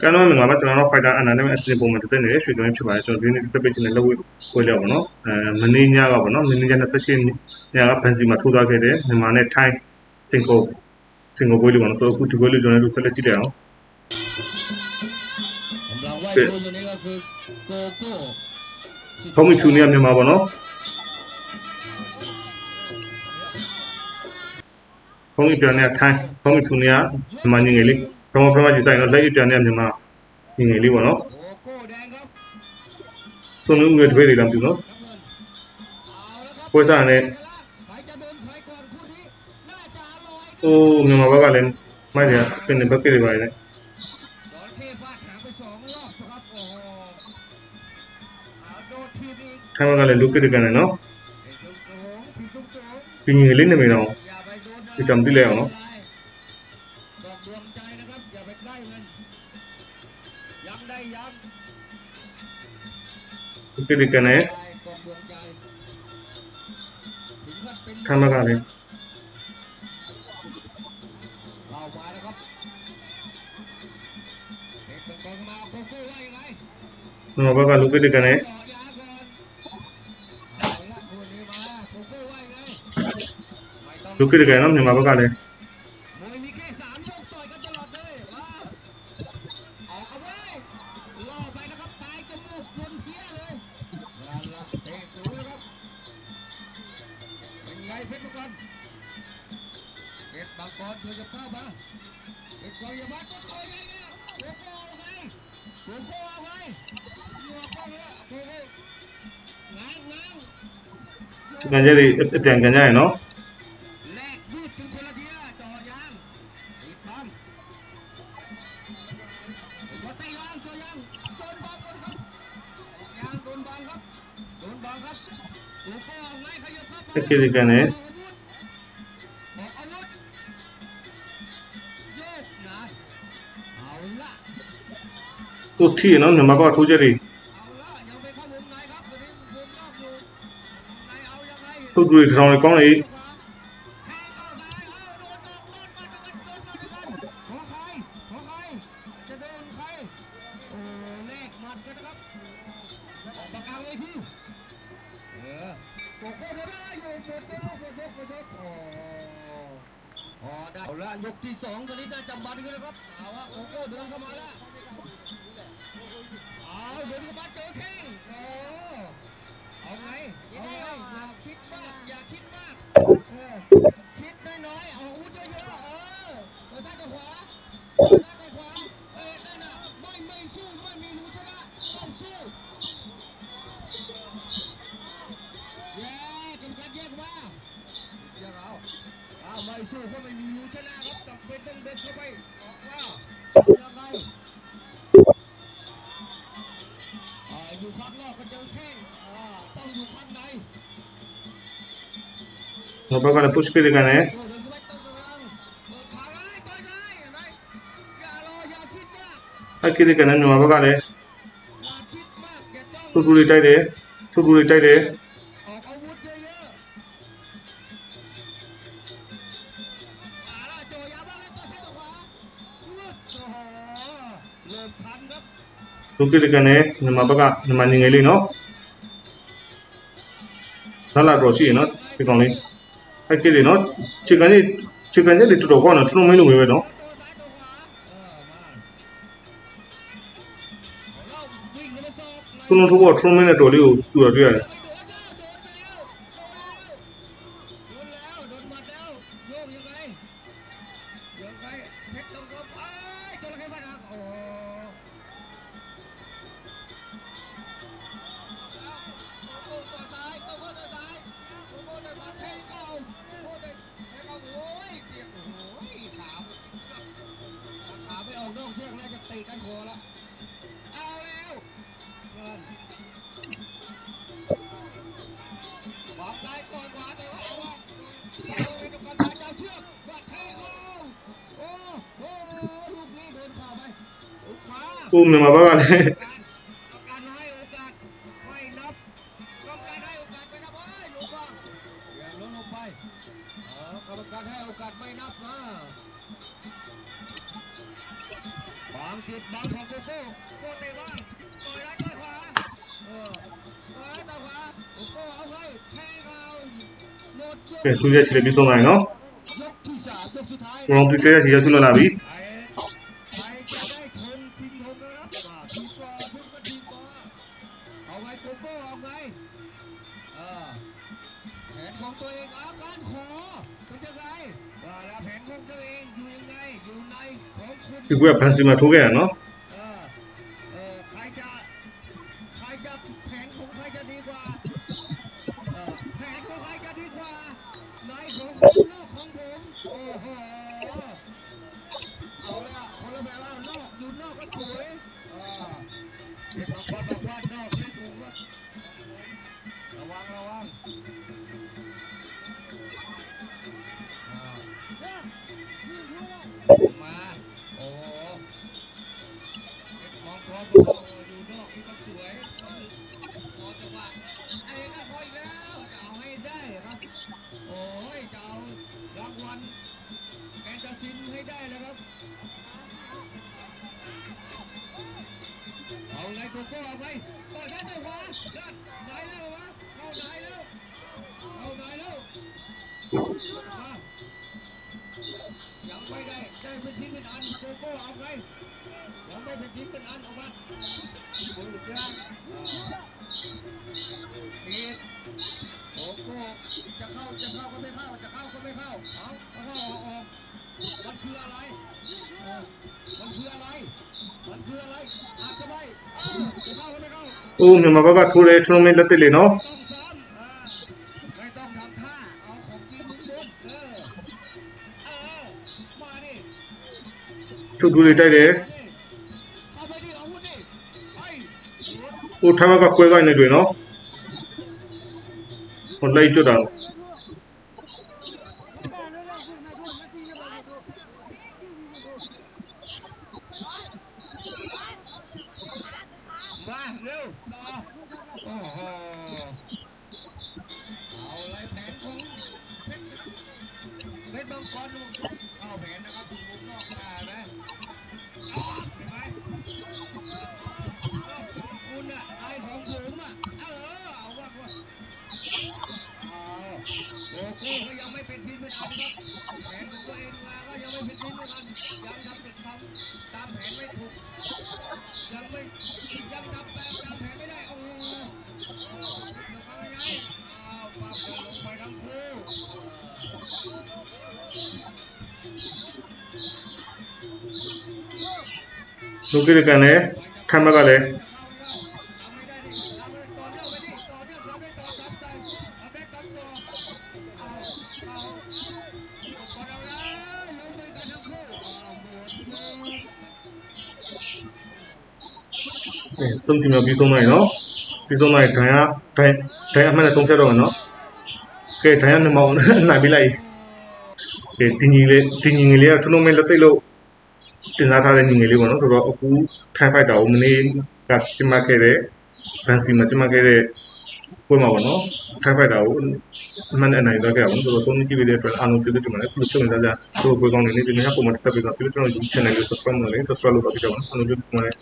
ကျွန်တော်မြန်မာမှာကျွန်တော်တို့ fighter အနာနဲ့အစီအပုံမှာတစ်စက်နေတဲ့ရွှေသွင်းဖြစ်ပါတယ်ကျွန်တော်ဒီနေ့ participation နဲ့လုပ်ဝေးကိုလောက်ပေါ့နော်အဲမနေ့ညကပေါ့နော်မနေ့ည28ညကဖန်စီမှာထိုးသွားခဲ့တဲ့မြန်မာနဲ့ Thai စင်ကိုစင်ကိုပွဲလို့ပေါ့နော်ဆိုတော့အခုဒီပွဲလို့ကျွန်တော်တို့ဆက်လက်ကြည့်လိုက်အောင်ဖုံးမချူနေမြန်မာပေါ့နော်ဖုံးမပြန်နေ Thai ဖုံးမချူနေမြန်မာငယ်လေး ပထမပထမယူဆိုင်တော့လက်အတန်နဲ့မြန်မာငငယ်လေးပေါ့နော်စုံလုံးငွေတွေတွေလာပြီနော်ပွဲစားနဲ့ဟိုမြန်မာဘက်ကလည်းမိုက်ရစပင်ဘက်ကတွေပါလေထိုင်းဘက်ကလည်းလူကတွေကန်တယ်နော်ပြင်းငယ်လေးနေမိတော့ဒီချမ်းတိလဲအောင်နော် ปดิกันเองทำมาก่นเลยสมบัการลูกขึ้กันเองลูกขึ้กันเองนะสมบัติกานเลย ไล่เพชรมังกรเบ็ดมังกรเพื่อจะเข้ามาเบ็ดกองยามาก็นโตใหญ่แล้วโกโก้เอาไว้โกโก้เอาไว้หัวก้อนแล้วโกโก้ง้างง้างกันจะไดเปลี่ยนกันได้เนาะแลกยืดถึงคนละเดียจ่อยางติดบอมกดตียางจ่อยางโดนบอมครับโดนบอมครับ จะคิดกันเนี่ยทุกที่นั่นเนี่ยมาบ้ทุจริตทุกอย่างที่ดรอนก้องอี อ้แลกหมัดกันนะครับอกปากกลางเลยพี่เออโกโก้โดนได้อยู่โกโก้โกโก้โกโก้โอ้พอได้เอาละยกที่สองตอนนี้ได้จำบันกันนะครับเอาว่าโกโก้เดินเข้ามาแล้วเอาเดินเข้ามาเจอแข้งโอ้เอาไงเอาไงอย่าคิดมากอย่าคิดมากเออคิดน้อยๆเอาอาวุธเยอะๆเออเดินซ้ายต่ขวาเดินซ้ายต่ขวาเออนั่นน่ะไม่ไม่สู้ไม่มีรู้ชนะต้องสู้ ไม่สู้ก็ไม่มีรู้ชนะครับจำเป็นต้องเดินเข้าไปออกว่ายังไงอ่าอยู่ข้างนอกก็เจอแข้งอ่าต้องอยู่ข้างใน မြန်မာဘက်ကလည်း push ကစ်ကန်တယ် โอ้เดินเข้าไปตรงกลางเปิดขาไว้ต่อยได้เห็นไหมอย่ารออย่าคิดมาก အကစ်ကန်တယ်မြန်မာဘက်ကလည်း อย่าคิดมากอย่าจ้อง သူ့တူတွေတိုက်တယ်သူ့တူတွေတိုက်တယ် tukidikane nama baka nama ningeli no nala roshi no tikongli akili no chikani nó li tuto kono tuto minu wewe no tuno tuko tuto minu to liu tuto tuya Oh กันโคแล้ว เอาแล้วเพื่อนวาไซ้าก่อนขวาแต่ว่าเอาอไปดูกันตาเจ้าเชือกบัดแทงเข้าโอ้โหลูกนี้โดนเข่าไปขวา ปุ้มหนึ่งมาบ้างเลยกรการให้โอกาสไม่นับกรรมกาด้โอกาสไม่นับเอลอย่าล้นลงไปเออกรการให้โอกาสไม่นับนะางจุดบางของกูกูโกเตะบอลต่อยร้ายต่อยขวาเออต่อยต่อยขวากูก้เอาไว้แทงเขาหมดยก 네, 둘째 시대 미소나이너 ยกที่สามยกสุดท้าย 그럼 둘째 시대 순나บี ဒီကွကဖန်စီမှာထိုးခဲ့ရနော် องคอดูอ ยังไม่ได้ได้เป็นชิ้นเป็นอันโกโก้เอาไงยังไม่เป็นชิ้นเป็นอันออกมาปูดยางชีดโกโก้จะเข้าจะเข้าก็ไม่เข้าจะเข้าก็ไม่เข้าเอาเข้าออกออกมันคืออะไรมันคืออะไรมันคืออะไรอาจจะไม่จะเข้าก็ไม่เข้าอู้เนี่ยมาบ้าทุเรศช่วงนี้ละติเลยเนาะ ထုပ်ထူးလေးတိုက်တယ် เข้าไปดิอาวุธดิไป ဟိုထိုင်းဘက်ကကွဲကိုင်းနေတွေ့နော်ဟိုလိုက်ကျွတ်တာ มาเร็วต่อโอ้โหเอาอะไรแผนของเพชรเพชรบังกรลูก เข้าแผนนะครับถูกมุมนอกมาไหมเห็นไหมคุณอะไอของผมอะเออเอาว่าว่าเอาโอ้โหก็ยังไม่เป็นทีมเป็นอันครับแผนของตัวเองมาก็ยังไม่เป็นทีมเป็นอันยังทำเป็นทำตามแผนไม่ถูกยังไม่ยังทำ လူကိရကန်လည်းခံမကလည်းအဲတုံးကြည့်မြောက်ပြီးဆုံးလိုက်နော်ပြီးဆုံးလိုက်ဒဏ်ရဒဏ်ဒဏ်အမှန်နဲ့ဆုံးဖြတ်တော့မယ်နော်ကဲဒဏ်ရနှစ်မောင်းနိုင်ပြီးလိုက် ကဲတင်းကြီးလေးတင်းကြီးငယ်လေးကထွန်းလုံးမင်းလက်သိပ်လို့တင်စားထားတဲ့ညီငယ်လေးပေါ့နော်ဆိုတော့အခုထိုင်းဖိုက်တာကိုမနေ့ကကျမခဲ့တဲ့ဘန်စီမှာကျမခဲ့တဲ့ပွဲမှာပေါ့နော်ထိုင်းဖိုက်တာကိုအမှန်နဲ့အနိုင်သွားခဲ့အောင်ဆိုတော့ဆုံးဖြတ်ကြည့်ပြီးတဲ့အတွက်အားလုံးကျေးဇူးတင်ပါတယ်ခုလိုချုပ်နေကြကြတို့ပွဲကောင်းနေနေဒီနေ့ကပုံမှန်တစ်ဆက်ပြီးတော့ပြီးတော့ကျွန်တော် YouTube channel ကို subscribe လုပ်နေ subscribe လုပ်တော့ပြကြပါဦးအားလုံးကျေးဇူးတင်ပါတယ်